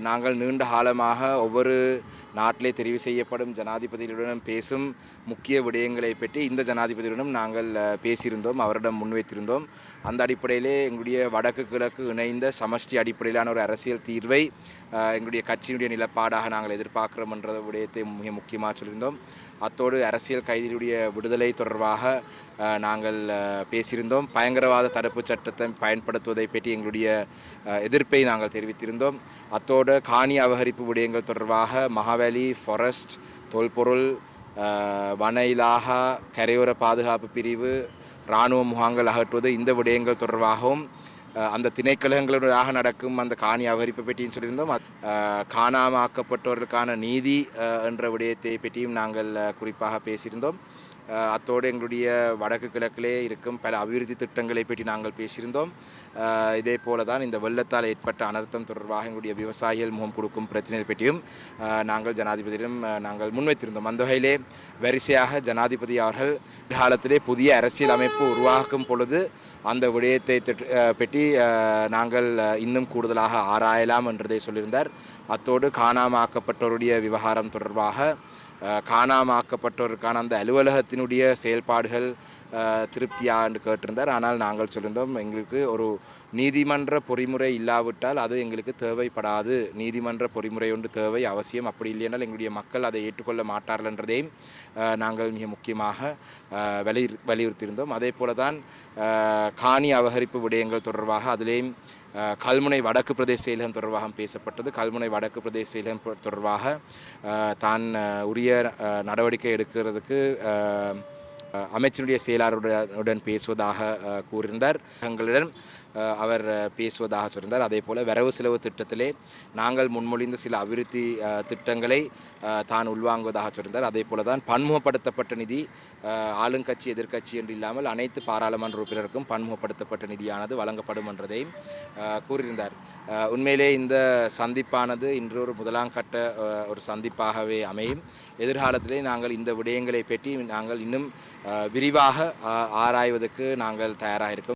நாங்கள் நீண்ட காலமாக ஒவ்வொரு நாட்டிலே தெரிவு செய்யப்படும் ஜனாதிபதிகளுடன் பேசும் முக்கிய விடயங்களை பற்றி இந்த ஜனாதிபதியுடனும் நாங்கள் பேசியிருந்தோம் அவரிடம் முன்வைத்திருந்தோம். அந்த அடிப்படையிலே எங்களுடைய வடக்கு கிழக்கு இணைந்த சமஷ்டி அடிப்படையிலான ஒரு அரசியல் தீர்வை எங்களுடைய கட்சியினுடைய நிலப்பாடாக நாங்கள் எதிர்பார்க்கிறோம் என்ற விடயத்தை மிக முக்கியமாக சொல்லியிருந்தோம். அத்தோடு அரசியல் கைதிகளுடைய விடுதலை தொடர்பாக நாங்கள் பேசியிருந்தோம். பயங்கரவாத தடுப்பு சட்டத்தை பயன்படுத்துவதை பற்றி எங்களுடைய எதிர்ப்பை நாங்கள் தெரிவித்திருந்தோம். அத்தோடு காணி அபகரிப்பு விடயங்கள் தொடர்பாக மகாவேலி ஃபாரஸ்ட் தொல்பொருள் வன இலாகா கரையோர பாதுகாப்பு பிரிவு இராணுவ முகாங்கள் அகற்றுவது இந்த விடயங்கள் தொடர்பாகவும் அந்த திணைக்கழகங்களாக நடக்கும் அந்த காணி அபகரிப்பு பற்றியும் சொல்லியிருந்தோம். காணாமாக்கப்பட்டவர்களுக்கான நீதி என்ற விடயத்தை பற்றியும் நாங்கள் குறிப்பாக பேசியிருந்தோம். அத்தோடு எங்களுடைய வடக்கு கிழக்கிலே இருக்கும் பல அபிவிருத்தி திட்டங்களை பற்றி நாங்கள் பேசியிருந்தோம். இதே போல தான் இந்த வெள்ளத்தால் ஏற்பட்ட அனர்த்தம் தொடர்பாக எங்களுடைய விவசாயிகள் முகம் கொடுக்கும் பிரச்சனைகள் பற்றியும் நாங்கள் ஜனாதிபதியிடம் நாங்கள் முன்வைத்திருந்தோம். அந்த வகையிலே வரிசையாக ஜனாதிபதி அவர்கள் காலத்திலே புதிய அரசியல் அமைப்பு உருவாக்கும் பொழுது அந்த விடயத்தை பற்றி நாங்கள் இன்னும் கூடுதலாக ஆராயலாம் என்றதை சொல்லியிருந்தார். அத்தோடு காணாமாக்கப்பட்டோருடைய விவகாரம் தொடர்பாக காணாமாக்கப்பட்டோருக்கான அந்த அலுவலகத்தில் அலுவலகத்தினுடைய செயல்பாடுகள் திருப்தியான்னு என்று கேட்டிருந்தார். ஆனால் நாங்கள் சொல்லியிருந்தோம் எங்களுக்கு ஒரு நீதிமன்ற பொறிமுறை இல்லாவிட்டால் அது எங்களுக்கு தேவைப்படாது. நீதிமன்ற பொறிமுறை ஒன்று தேவை அவசியம் அப்படி இல்லையானால் எங்களுடைய மக்கள் அதை ஏற்றுக்கொள்ள மாட்டார்கள் என்றதையும் நாங்கள் மிக முக்கியமாக வலியுறு வலியுறுத்தியிருந்தோம். அதே போல தான் காணி அபகரிப்பு விடயங்கள் தொடர்பாக அதிலேயும் கல்முனை வடக்கு பிரதேச செயலகம் தொடர்பாக பேசப்பட்டது. கல்முனை வடக்கு பிரதேச செயலகம் தொடர்பாக தான் உரிய நடவடிக்கை எடுக்கிறதுக்கு அமைச்சருடைய செயலாளருடன் பேசுவதாக கூறியிருந்தார். எங்களிடம் அவர் பேசுவதாக சொல்லியிருந்தார். அதே போல் வரவு செலவு திட்டத்திலே நாங்கள் முன்மொழிந்த சில அபிவிருத்தி திட்டங்களை தான் உள்வாங்குவதாக சொல்லியிருந்தார். அதே போல தான் பன்முகப்படுத்தப்பட்ட நிதி ஆளுங்கட்சி எதிர்க்கட்சி என்று இல்லாமல் அனைத்து பாராளுமன்ற உறுப்பினருக்கும் பன்முகப்படுத்தப்பட்ட நிதியானது வழங்கப்படும் என்றதையும் கூறியிருந்தார். உண்மையிலே இந்த சந்திப்பானது இன்று ஒரு முதலாம் கட்ட ஒரு சந்திப்பாகவே அமையும். எதிர்காலத்திலே நாங்கள் இந்த விடயங்களை பற்றி நாங்கள் இன்னும் விரிவாக ஆராய்வதற்கு நாங்கள் தயாராக இருக்கோம்.